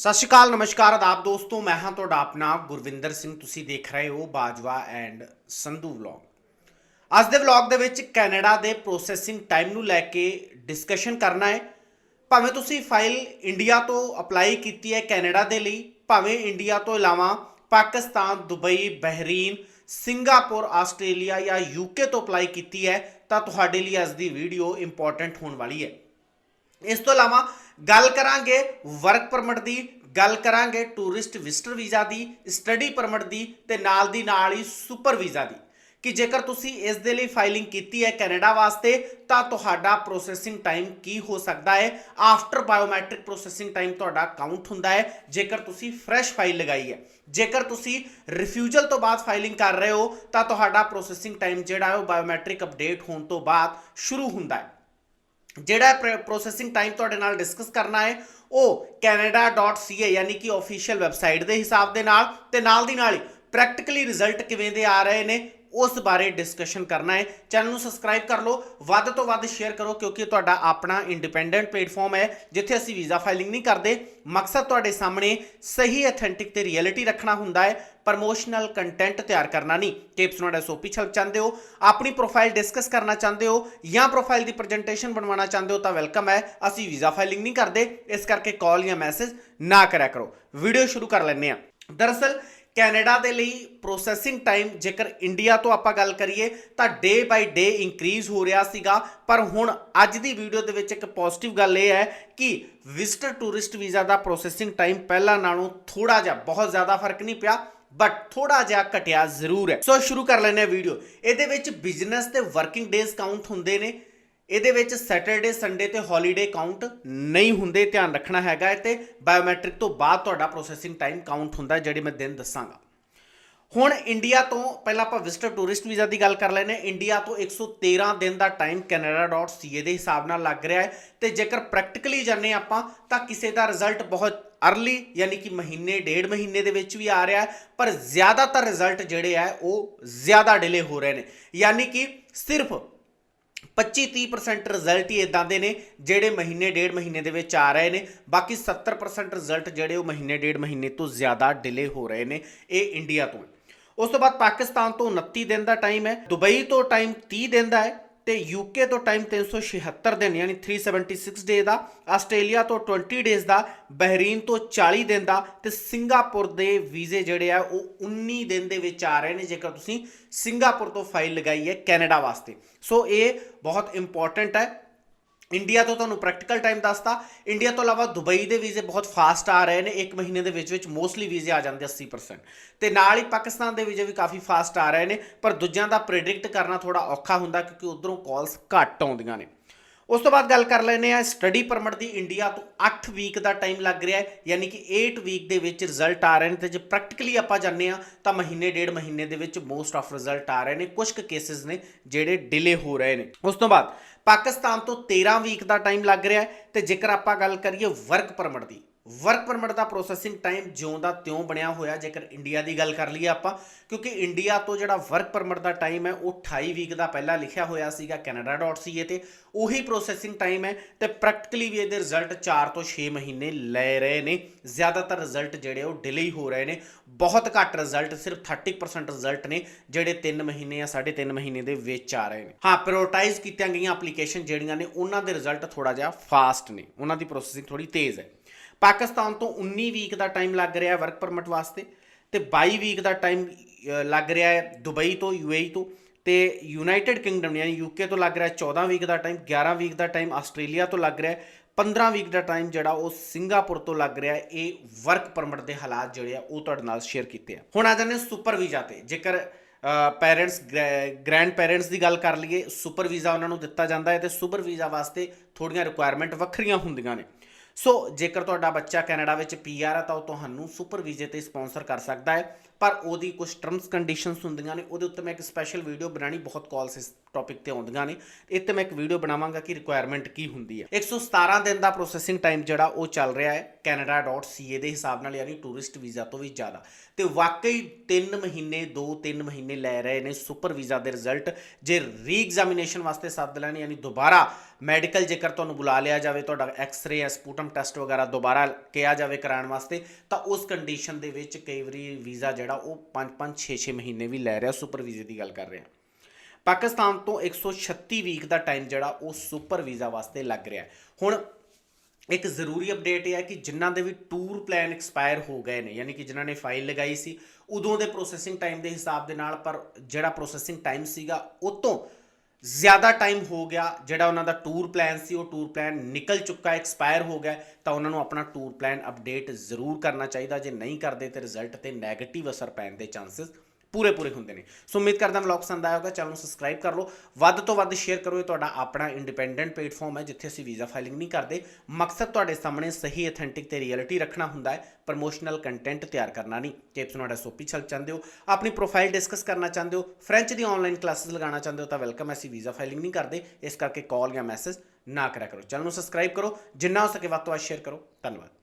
ਸਤਿ ਸ਼੍ਰੀ ਅਕਾਲ, ਨਮਸਕਾਰ ਆਦਾਬ ਦੋਸਤੋ, ਮੈਂ ਹਾਂ ਤੁਹਾਡਾ ਆਪਣਾ ਗੁਰਵਿੰਦਰ ਸਿੰਘ। ਤੁਸੀਂ ਦੇਖ ਰਹੇ ਹੋ ਬਾਜਵਾ ਐਂਡ ਸੰਧੂ ਵਲੌਗ। ਅੱਜ ਦੇ ਵਲੌਗ ਦੇ ਵਿੱਚ ਕੈਨੇਡਾ ਦੇ ਪ੍ਰੋਸੈਸਿੰਗ ਟਾਈਮ ਨੂੰ ਲੈ ਕੇ ਡਿਸਕਸ਼ਨ ਕਰਨਾ ਹੈ। ਭਾਵੇਂ ਤੁਸੀਂ ਫਾਈਲ ਇੰਡੀਆ ਤੋਂ ਅਪਲਾਈ ਕੀਤੀ ਹੈ ਕੈਨੇਡਾ ਦੇ ਲਈ, ਭਾਵੇਂ ਇੰਡੀਆ ਤੋਂ ਇਲਾਵਾ Pakistan, Dubai, Bahrain, Singapore, Australia ਜਾਂ ਯੂਕੇ ਤੋਂ ਅਪਲਾਈ ਕੀਤੀ ਹੈ, ਤਾਂ ਤੁਹਾਡੇ ਲਈ ਅੱਜ ਦੀ ਵੀਡੀਓ ਇੰਪੋਰਟੈਂਟ ਹੋਣ ਵਾਲੀ ਹੈ। ਇਸ ਤੋਂ ਇਲਾਵਾ ਗੱਲ ਕਰਾਂਗੇ ਵਰਕ ਪਰਮਿਟ ਦੀ, ਗੱਲ ਕਰਾਂਗੇ ਟੂਰਿਸਟ ਵਿਜ਼ਟਰ ਵੀਜ਼ਾ ਦੀ ਸਟੱਡੀ ਪਰਮਿਟ ਦੀ ਤੇ ਨਾਲ ਦੀ ਨਾਲ ਹੀ ਸੁਪਰ ਵੀਜ਼ਾ ਦੀ। ਕਿ ਜੇਕਰ ਤੁਸੀਂ ਇਸ ਦੇ ਲਈ ਫਾਈਲਿੰਗ ਕੀਤੀ ਹੈ ਕੈਨੇਡਾ ਵਾਸਤੇ, ਤਾਂ ਤੁਹਾਡਾ ਪ੍ਰੋਸੈਸਿੰਗ ਟਾਈਮ ਕੀ ਹੋ ਸਕਦਾ ਹੈ? ਆਫਟਰ ਬਾਇਓਮੈਟ੍ਰਿਕ ਪ੍ਰੋਸੈਸਿੰਗ ਟਾਈਮ ਤੁਹਾਡਾ ਕਾਊਂਟ ਹੁੰਦਾ ਹੈ। ਜੇਕਰ ਤੁਸੀਂ ਫਰੈਸ਼ ਫਾਈਲ ਲਗਾਈ ਹੈ, ਜੇਕਰ ਤੁਸੀਂ ਰਿਫਿਊਜ਼ਲ ਤੋਂ ਬਾਅਦ ਫਾਈਲਿੰਗ ਕਰ ਰਹੇ ਹੋ, ਤਾਂ ਤੁਹਾਡਾ ਪ੍ਰੋਸੈਸਿੰਗ ਟਾਈਮ ਜਿਹੜਾ ਹੈ ਉਹ ਬਾਇਓਮੈਟ੍ਰਿਕ ਅਪਡੇਟ ਹੋਣ ਤੋਂ ਬਾਅਦ ਸ਼ੁਰੂ ਹੁੰਦਾ ਹੈ। ਜਿਹੜਾ ਪ੍ਰੋਸੈਸਿੰਗ ਟਾਈਮ ਤੁਹਾਡੇ ਨਾਲ ਡਿਸਕਸ ਕਰਨਾ ਹੈ, ਉਹ canada.ca ਯਾਨੀ ਕਿ ਅਫੀਸ਼ੀਅਲ ਵੈਬਸਾਈਟ ਦੇ ਹਿਸਾਬ ਦੇ ਨਾਲ ਤੇ ਨਾਲ ਦੀ ਨਾਲ ਹੀ ਪ੍ਰੈਕਟੀਕਲੀ ਰਿਜ਼ਲਟ ਕਿਵੇਂ ਦੇ ਆ ਰਹੇ ਨੇ ਉਸ ਬਾਰੇ ਡਿਸਕਸ਼ਨ ਕਰਨਾ ਹੈ। ਚੈਨਲ ਨੂੰ ਸਬਸਕ੍ਰਾਈਬ ਕਰ ਲਓ। ਵੱਧ ਤੋਂ ਵੱਧ ਸ਼ੇਅਰ ਕਰੋ ਕਿਉਂਕਿ ਤੁਹਾਡਾ ਆਪਣਾ ਇੰਡੀਪੈਂਡੈਂਟ ਪਲੇਟਫਾਰਮ ਹੈ, ਜਿੱਥੇ ਅਸੀਂ ਵੀਜ਼ਾ ਫਾਈਲਿੰਗ ਨਹੀਂ ਕਰਦੇ। ਮਕਸਦ ਤੁਹਾਡੇ ਸਾਹਮਣੇ ਸਹੀ ਅਥੈਂਟਿਕ ਤੇ ਰਿਐਲਿਟੀ ਰੱਖਣਾ ਹੁੰਦਾ ਹੈ। ਪ੍ਰਮੋਸ਼ਨਲ ਕੰਟੈਂਟ ਤਿਆਰ ਕਰਨਾ ਨਹੀਂ। ਟਿਪਸ ਨੋਟ ਐਸਓਪੀ ਛਲ ਚਾਹੁੰਦੇ ਹੋ। ਆਪਣੀ ਪ੍ਰੋਫਾਈਲ ਡਿਸਕਸ ਕਰਨਾ ਚਾਹੁੰਦੇ ਹੋ ਜਾਂ ਪ੍ਰੋਫਾਈਲ ਦੀ ਪ੍ਰੈਜੈਂਟੇਸ਼ਨ ਬਣਵਾਉਣਾ ਚਾਹੁੰਦੇ ਹੋ ਤਾਂ ਵੈਲਕਮ ਹੈ। ਅਸੀਂ ਵੀਜ਼ਾ ਫਾਈਲਿੰਗ ਨਹੀਂ ਕਰਦੇ। ਇਸ ਕਰਕੇ ਕਾਲ ਜਾਂ ਮੈਸੇਜ ਨਾ ਕਰਿਆ ਕਰੋ। ਵੀਡੀਓ ਸ਼ੁਰੂ ਕਰ ਲੈਂਦੇ ਹਾਂ। ਦਰਅਸਲ ਕੈਨੇਡਾ ਦੇ ਲਈ ਪ੍ਰੋਸੈਸਿੰਗ ਟਾਈਮ ਜੇਕਰ ਇੰਡੀਆ ਤੋਂ ਆਪਾਂ ਗੱਲ ਕਰੀਏ ਤਾਂ ਡੇ ਬਾਈ ਡੇ ਇਨਕਰੀਜ਼ ਹੋ ਰਿਹਾ ਸੀਗਾ। ਪਰ ਹੁਣ ਅੱਜ ਦੀ ਵੀਡੀਓ ਦੇ ਵਿੱਚ ਇੱਕ ਪੋਜ਼ਿਟਿਵ ਗੱਲ ਇਹ ਹੈ ਕਿ ਵਿਜ਼ਟਰ ਟੂਰਿਸਟ ਵੀਜ਼ਾ ਦਾ ਪ੍ਰੋਸੈਸਿੰਗ ਟਾਈਮ ਪਹਿਲਾਂ ਨਾਲੋਂ ਥੋੜਾ ਜਿਹਾ, ਬਹੁਤ ਜ਼ਿਆਦਾ ਫ਼ਰਕ ਨਹੀਂ ਪਿਆ ਬਟ ਥੋੜਾ ਜਿਹਾ ਘਟਿਆ ਜ਼ਰੂਰ ਹੈ। ਸੋ ਸ਼ੁਰੂ ਕਰ ਲੈਂਦੇ ਹਾਂ ਵੀਡੀਓ ਇਹਦੇ ਵਿੱਚ ਬਿਜ਼ਨਸ ਤੇ ਵਰਕਿੰਗ ਡੇਜ਼ ਕਾਊਂਟ ਹੁੰਦੇ ਨੇ। ਇਹਦੇ ਵਿੱਚ ਸੈਟਰਡੇ ਸੰਡੇ ਤੇ ਹੌਲੀਡੇ ਕਾਊਂਟ ਨਹੀਂ ਹੁੰਦੇ ਧਿਆਨ ਰੱਖਣਾ ਹੈਗਾ ਹੈ ਤੇ ਬਾਇਓਮੈਟ੍ਰਿਕ ਤੋਂ ਬਾਅਦ ਤੁਹਾਡਾ ਪ੍ਰੋਸੈਸਿੰਗ ਟਾਈਮ ਕਾਊਂਟ ਹੁੰਦਾ ਜਿਹੜੇ ਮੈਂ ਦਿਨ ਦੱਸਾਂਗਾ। ਹੁਣ ਇੰਡੀਆ ਤੋਂ ਪਹਿਲਾਂ ਆਪਾਂ ਵਿਜ਼ਟਰ ਟੂਰਿਸਟ ਵੀਜ਼ਾ ਦੀ ਗੱਲ ਕਰ ਲੈਨੇ ਇੰਡੀਆ ਤੋਂ 113 ਦਿਨ ਦਾ ਟਾਈਮ canada.ca ਦੇ ਹਿਸਾਬ ਨਾਲ ਲੱਗ ਰਿਹਾ ਹੈ ਤੇ ਜੇਕਰ ਪ੍ਰੈਕਟੀਕਲੀ ਜਾਣੇ ਆਪਾਂ, ਤਾਂ ਕਿਸੇ ਦਾ ਰਿਜ਼ਲਟ ਬਹੁਤ ਅਰਲੀ ਯਾਨੀ ਕਿ ਮਹੀਨੇ, ਡੇਢ ਮਹੀਨੇ ਦੇ ਵਿੱਚ ਵੀ ਆ ਰਿਹਾ ਹੈ, ਪਰ ਜ਼ਿਆਦਾਤਰ ਰਿਜ਼ਲਟ ਜਿਹੜੇ ਆ ਉਹ ਜ਼ਿਆਦਾ ਡਿਲੇ ਹੋ ਰਹੇ ਨੇ। ਯਾਨੀ ਕਿ ਸਿਰਫ 25-30% ਰਿਜ਼ਲਟ ਹੀ ਇਦਾਂ ਦੇ ਨੇ ਜਿਹੜੇ ਮਹੀਨੇ ਡੇਢ ਮਹੀਨੇ ਦੇ ਵਿੱਚ ਆ ਰਹੇ ਨੇ। ਬਾਕੀ 70% ਰਿਜ਼ਲਟ ਜਿਹੜੇ ਉਹ ਮਹੀਨੇ ਡੇਢ ਮਹੀਨੇ ਤੋਂ ਜ਼ਿਆਦਾ ਡਿਲੇ ਹੋ ਰਹੇ ਨੇ ਇਹ ਇੰਡੀਆ ਤੋਂ। ਉਸ ਤੋਂ ਬਾਅਦ ਪਾਕਿਸਤਾਨ ਤੋਂ 29 ਦਿਨ ਦਾ ਟਾਈਮ ਹੈ। ਦੁਬਈ ਤੋਂ ਟਾਈਮ 30 ਦਿਨ ਦਾ ਹੈ। ਤੇ ਯੂਕੇ ਤੋਂ ਟਾਈਮ 376 ਦਿਨ, ਯਾਨੀ 376 ਡੇ ਦਾ, ਆਸਟ੍ਰੇਲੀਆ ਤੋਂ 20 ਡੇਜ਼ ਦਾ, ਬਹਿਰੀਨ ਤੋਂ 40 ਦਿਨ ਦਾ ਤੇ ਸਿੰਗਾਪੁਰ ਦੇ ਵੀਜ਼ੇ ਜਿਹੜੇ ਆ, ਉਹ 19 ਦਿਨ ਦੇ ਵਿੱਚ ਆ ਰਹੇ ਨੇ, ਜੇਕਰ ਤੁਸੀਂ ਸਿੰਗਾਪੁਰ ਤੋਂ ਫਾਈਲ ਲਗਾਈ ਹੈ ਕੈਨੇਡਾ ਵਾਸਤੇ। ਸੋ ਇਹ ਬਹੁਤ ਇੰਪੋਰਟੈਂਟ ਹੈ। ਇੰਡੀਆ ਤੋਂ ਤੁਹਾਨੂੰ ਪ੍ਰੈਕਟੀਕਲ ਟਾਈਮ ਦੱਸਤਾ। ਇੰਡੀਆ ਤੋਂ ਇਲਾਵਾ ਦੁਬਈ ਦੇ ਵੀਜ਼ੇ ਬਹੁਤ ਫਾਸਟ ਆ ਰਹੇ ਨੇ। ਇੱਕ ਮਹੀਨੇ ਦੇ ਵਿੱਚ ਵਿੱਚ ਮੋਸਟਲੀ ਵੀਜ਼ੇ ਆ ਜਾਂਦੇ 80% ਤੇ ਨਾਲ ਹੀ ਪਾਕਿਸਤਾਨ ਦੇ ਵੀਜ਼ੇ ਵੀ ਕਾਫੀ ਫਾਸਟ ਆ ਰਹੇ ਨੇ। ਪਰ ਦੂਜਿਆਂ ਦਾ ਪ੍ਰੈਡਿਕਟ ਕਰਨਾ ਥੋੜਾ ਔਖਾ ਹੁੰਦਾ ਕਿਉਂਕਿ ਉਧਰੋਂ ਕਾਲਸ ਘੱਟ ਆਉਂਦੀਆਂ ਨੇ। ਉਸ ਤੋਂ ਬਾਅਦ ਗੱਲ ਕਰ ਲੈਨੇ ਆ ਸਟੱਡੀ ਪਰਮਿਟ ਦੀ ਇੰਡੀਆ ਤੋਂ 8 ਵੀਕ ਦਾ ਟਾਈਮ ਲੱਗ ਰਿਹਾ ਹੈ, ਯਾਨੀ ਕਿ 8 ਵੀਕ ਦੇ ਵਿੱਚ ਰਿਜ਼ਲਟ ਆ ਰਹੇ ਨੇ ਤੇ ਜੇ ਪ੍ਰੈਕਟੀਕਲੀ ਆਪਾਂ ਜਾਣਦੇ ਆ ਤਾਂ ਮਹੀਨੇ, ਡੇਢ ਮਹੀਨੇ ਦੇ ਵਿੱਚ ਮੋਸਟ ਆਫ ਰਿਜ਼ਲਟ ਆ ਰਹੇ ਨੇ ਕੁਝ ਕੁ ਕੇਸਿਸ ਨੇ ਜਿਹੜੇ ਡਿਲੇ ਹੋ ਰਹੇ ਨੇ। ਉਸ ਤੋਂ ਬਾਅਦ ਪਾਕਿਸਤਾਨ ਤੋਂ 13 ਵੀਕ ਦਾ ਟਾਈਮ ਲੱਗ ਰਿਹਾ ਹੈ ਤੇ ਜੇਕਰ ਆਪਾਂ ਗੱਲ ਕਰੀਏ ਵਰਕ ਪਰਮਿਟ ਦੀ ਵਰਕ ਪਰਮਿਟ ਦਾ ਪ੍ਰੋਸੈਸਿੰਗ ਟਾਈਮ ਜਿਉਂ ਦਾ ਤਿਉਂ ਬਣਿਆ ਹੋਇਆ, ਜੇਕਰ ਇੰਡੀਆ ਦੀ ਗੱਲ ਕਰ ਲਈਏ ਆਪਾਂ, ਕਿਉਂਕਿ ਇੰਡੀਆ ਤੋਂ ਜਿਹੜਾ ਵਰਕ ਪਰਮਿਟ ਦਾ ਟਾਈਮ ਹੈ, ਉਹ 28 ਵੀਕ ਦਾ ਪਹਿਲਾਂ ਲਿਖਿਆ ਹੋਇਆ ਸੀਗਾ canada.ca ਤੇ, ਉਹੀ ਪ੍ਰੋਸੈਸਿੰਗ ਟਾਈਮ ਹੈ ਤੇ ਪ੍ਰੈਕਟੀਕਲੀ ਵੀ ਇਹਦੇ ਰਿਜ਼ਲਟ 4 ਤੋਂ 6 ਮਹੀਨੇ ਲੈ ਰਹੇ ਨੇ। ਜ਼ਿਆਦਾਤਰ ਰਿਜ਼ਲਟ ਜਿਹੜੇ ਉਹ ਡਿਲੇ ਹੋ ਰਹੇ ਨੇ। ਬਹੁਤ ਘੱਟ ਰਿਜ਼ਲਟ ਸਿਰਫ 30% ਰਿਜ਼ਲਟ ਨੇ, ਜਿਹੜੇ 3 ਮਹੀਨੇ ਜਾਂ 3.5 ਮਹੀਨੇ ਦੇ ਵਿੱਚ ਆ ਰਹੇ ਨੇ। ਹਾਂ ਪ੍ਰਾਇੋਰਟਾਈਜ਼ ਕੀਤੀਆਂ ਗਈਆਂ ਐਪਲੀਕੇਸ਼ਨ ਜਿਹੜੀਆਂ ਨੇ, ਉਹਨਾਂ ਦੇ ਰਿਜ਼ਲਟ ਥੋੜਾ ਜਿਹਾ ਫਾਸਟ ਨੇ। ਉਹਨਾਂ ਦੀ ਪ੍ਰੋਸੈਸਿੰਗ ਥੋੜੀ ਤੇਜ਼ ਹੈ। ਪਾਕਿਸਤਾਨ ਤੋਂ 19 ਵੀਕ ਦਾ ਟਾਈਮ ਲੱਗ ਰਿਹਾ ਹੈ ਵਰਕ ਪਰਮਿਟ ਵਾਸਤੇ ਤੇ 22 ਵੀਕ ਦਾ ਟਾਈਮ ਲੱਗ ਰਿਹਾ ਹੈ ਦੁਬਈ ਤੋਂ ਯੂਏਈ ਤੋਂ ਤੇ ਯੂਨਾਈਟਿਡ ਕਿੰਗਡਮ ਯਾਨੀ ਯੂਕੇ ਤੋਂ ਲੱਗ ਰਿਹਾ ਹੈ 14 ਵੀਕ ਦਾ ਟਾਈਮ 11 ਵੀਕ ਦਾ ਟਾਈਮ ਆਸਟ੍ਰੇਲੀਆ ਤੋਂ ਲੱਗ ਰਿਹਾ ਹੈ 15 ਵੀਕ ਦਾ ਟਾਈਮ ਜਿਹੜਾ ਉਹ ਸਿੰਗਾਪੁਰ ਤੋਂ ਲੱਗ ਰਿਹਾ ਇਹ ਵਰਕ ਪਰਮਿਟ ਦੇ ਹਾਲਾਤ ਜਿਹੜੇ ਆ ਉਹ ਤੁਹਾਡੇ ਨਾਲ ਸ਼ੇਅਰ ਕੀਤੇ ਆ। ਹੁਣ ਆ ਜਾਂਦੇ ਸੁਪਰ ਵੀਜ਼ਾ ਤੇ, ਜੇਕਰ ਪੈਰੈਂਟਸ ਗ੍ਰੈਂਡ ਪੇਰੈਂਟਸ ਦੀ ਗੱਲ ਕਰ ਲਈਏ ਸੁਪਰ ਵੀਜ਼ਾ ਉਹਨਾਂ ਨੂੰ ਦਿੱਤਾ ਜਾਂਦਾ ਹੈ ਤੇ ਸੁਪਰ ਵੀਜ਼ਾ ਵਾਸਤੇ ਥੋੜੀਆਂ ਰਿਕੁਆਇਰਮੈਂਟ ਵੱਖਰੀਆਂ ਹੁੰਦੀਆਂ ਨੇ। ਸੋ ਜੇਕਰ ਤੁਹਾਡਾ ਬੱਚਾ ਕੈਨੇਡਾ ਵਿੱਚ ਪੀਆਰ ਹੈ ਤਾਂ ਉਹ ਤੁਹਾਨੂੰ ਸੁਪਰ ਵੀਜ਼ੇ ਤੇ ਸਪਾਂਸਰ ਕਰ ਸਕਦਾ ਹੈ। ਪਰ ਉਹਦੀ ਕੁਝ ਟਰਮਸ, ਕੰਡੀਸ਼ਨਸ ਹੁੰਦੀਆਂ ਨੇ, ਉਹਦੇ ਉੱਤੇ ਮੈਂ ਇੱਕ ਸਪੈਸ਼ਲ ਵੀਡੀਓ ਬਣਾਣੀ ਬਹੁਤ ਕਾਲਸ ਇਸ ਟੌਪਿਕ ਤੇ ਆਉਂਦੀਆਂ ਨੇ। ਇਹ ਤੇ ਮੈਂ ਇੱਕ ਵੀਡੀਓ ਬਣਾਵਾਂਗਾ ਕਿ ਰਿਕੁਆਇਰਮੈਂਟ ਕੀ ਹੁੰਦੀ ਹੈ। 117 ਦਿਨ ਦਾ ਪ੍ਰੋਸੈਸਿੰਗ ਟਾਈਮ ਜਿਹੜਾ ਉਹ ਚੱਲ ਰਿਹਾ ਹੈ। canada.ca ਦੇ ਹਿਸਾਬ ਨਾਲ ਯਾਨੀ ਟੂਰਿਸਟ ਵੀਜ਼ਾ ਤੋਂ ਵੀ ਜ਼ਿਆਦਾ। ਤੇ ਵਾਕਈ 3 ਮਹੀਨੇ 2-3 ਮਹੀਨੇ ਲੈ ਰਹੇ ਨੇ ਸੁਪਰ ਵੀਜ਼ਾ ਦੇ ਰਿਜ਼ਲਟ ਜੇ ਰੀਐਗਜ਼ਾਮੀਨੇਸ਼ਨ ਵਾਸਤੇ ਸੱਦ ਲੈਣ ਯਾਨੀ ਦੁਬਾਰਾ ਮੈਡੀਕਲ ਜੇਕਰ ਤੁਹਾਨੂੰ ਬੁਲਾ ਲਿਆ ਜਾਵੇ, ਤੁਹਾਡਾ ਐਕਸ-ਰੇ ਸਪੂਟਮ ਟੈਸਟ ਵਗੈਰਾ ਦੁਬਾਰਾ ਕਿਹਾ ਜਾਵੇ ਕਰਾਉਣ ਵਾਸਤੇ, ਤਾਂ ਉਸ ਕੰਡੀਸ਼ਨ ਦੇ ਵਿੱਚ ਕਈ ਵਾਰੀ ਵੀਜ਼ਾ ਜਿਹੜਾ ਉਹ 5-5 6-6 ਮਹੀਨੇ ਵੀ ਲੈ ਰਿਹਾ ਸੁਪਰ ਵੀਜ਼ੇ ਦੀ ਗੱਲ ਕਰ ਰਿਹਾ। ਪਾਕਿਸਤਾਨ ਤੋਂ 136 ਵੀਕ ਦਾ ਟਾਈਮ ਜਿਹੜਾ ਉਹ ਸੁਪਰ ਵੀਜ਼ਾ ਵਾਸਤੇ ਲੱਗ ਰਿਹਾ। ਹੁਣ ਇੱਕ ਜ਼ਰੂਰੀ ਅਪਡੇਟ ਇਹ ਹੈ ਕਿ ਜਿਨ੍ਹਾਂ ਦੇ ਵੀ ਟੂਰ ਪਲਾਨ ਐਕਸਪਾਇਰ ਹੋ ਗਏ ਨੇ, ਯਾਨੀ ਕਿ ਜਿਨ੍ਹਾਂ ਨੇ ਫਾਈਲ ਲਗਾਈ ਸੀ, ਉਦੋਂ ਦੇ ਪ੍ਰੋਸੈਸਿੰਗ ਟਾਈਮ ਦੇ ਹਿਸਾਬ ਦੇ ਨਾਲ, ਪਰ ਜਿਹੜਾ ਪ੍ਰੋਸੈਸਿੰਗ ਟਾਈਮ ਸੀਗਾ ਉਹ ਤੋਂ ਜ਼ਿਆਦਾ ਟਾਈਮ ਹੋ ਗਿਆ, ਜਿਹੜਾ ਉਹਨਾਂ ਦਾ ਟੂਰ ਪਲਾਨ ਸੀ, ਉਹ ਟੂਰ ਪਲਾਨ ਨਿਕਲ ਚੁੱਕਾ, ਐਕਸਪਾਇਰ ਹੋ ਗਿਆ, ਤਾਂ ਉਹਨਾਂ ਨੂੰ ਆਪਣਾ ਟੂਰ ਪਲਾਨ ਅਪਡੇਟ ਜ਼ਰੂਰ ਕਰਨਾ ਚਾਹੀਦਾ, ਜੇ ਨਹੀਂ ਕਰਦੇ ਤੇ ਰਿਜ਼ਲਟ ਤੇ 네ਗੇਟਿਵ ਅਸਰ ਪੈਣ ਦੇ ਚਾਂਸਸ ਪੂਰੇ ਪੂਰੇ ਹੁੰਦੇ ਨੇ। ਸੋ ਉਮੀਦ ਕਰਦਾ ਵਲੌਗ ਪਸੰਦ ਆਇਆ ਹੋਗਾ ਚੈਨਲ ਨੂੰ ਸਬਸਕ੍ਰਾਈਬ ਕਰ ਲਓ। ਵੱਧ ਤੋਂ ਵੱਧ ਸ਼ੇਅਰ ਕਰੋ ਇਹ ਤੁਹਾਡਾ ਆਪਣਾ ਇੰਡੀਪੈਂਡੈਂਟ ਪਲੇਟਫਾਰਮ ਹੈ, ਜਿੱਥੇ ਅਸੀਂ ਵੀਜ਼ਾ ਫਾਈਲਿੰਗ ਨਹੀਂ ਕਰਦੇ। ਮਕਸਦ ਤੁਹਾਡੇ ਸਾਹਮਣੇ ਸਹੀ ਅਥੈਂਟਿਕ ਤੇ ਰਿਐਲਿਟੀ ਰੱਖਣਾ ਹੁੰਦਾ ਹੈ। ਪ੍ਰਮੋਸ਼ਨਲ ਕੰਟੈਂਟ ਤਿਆਰ ਕਰਨਾ ਨਹੀਂ। ਟਿਪਸ ਤੁਹਾਡਾ ਸੋਪੀ ਛਲ ਚਾਹੁੰਦੇ ਹੋ। ਆਪਣੀ ਪ੍ਰੋਫਾਈਲ ਡਿਸਕਸ ਕਰਨਾ ਚਾਹੁੰਦੇ ਹੋ। ਫ੍ਰੈਂਚ ਦੀ ਆਨਲਾਈਨ ਕਲਾਸਿਸ ਲਗਾਉਣਾ ਚਾਹੁੰਦੇ ਹੋ ਤਾਂ ਵੈਲਕਮ ਅਸੀਂ ਵੀਜ਼ਾ ਫਾਈਲਿੰਗ ਨਹੀਂ ਕਰਦੇ। ਇਸ ਕਰਕੇ ਕਾਲ ਜਾਂ ਮੈਸੇਜ ਨਾ ਕਰਿਆ ਕਰੋ। ਚੈਨਲ ਨੂੰ ਸਬਸਕ੍ਰਾਈਬ ਕਰੋ। ਜਿੰਨਾ ਹੋ ਸਕੇ ਵੱਧ ਤੋਂ ਵੱਧ ਸ਼ੇਅਰ ਕਰੋ। ਧੰਨਵਾਦ।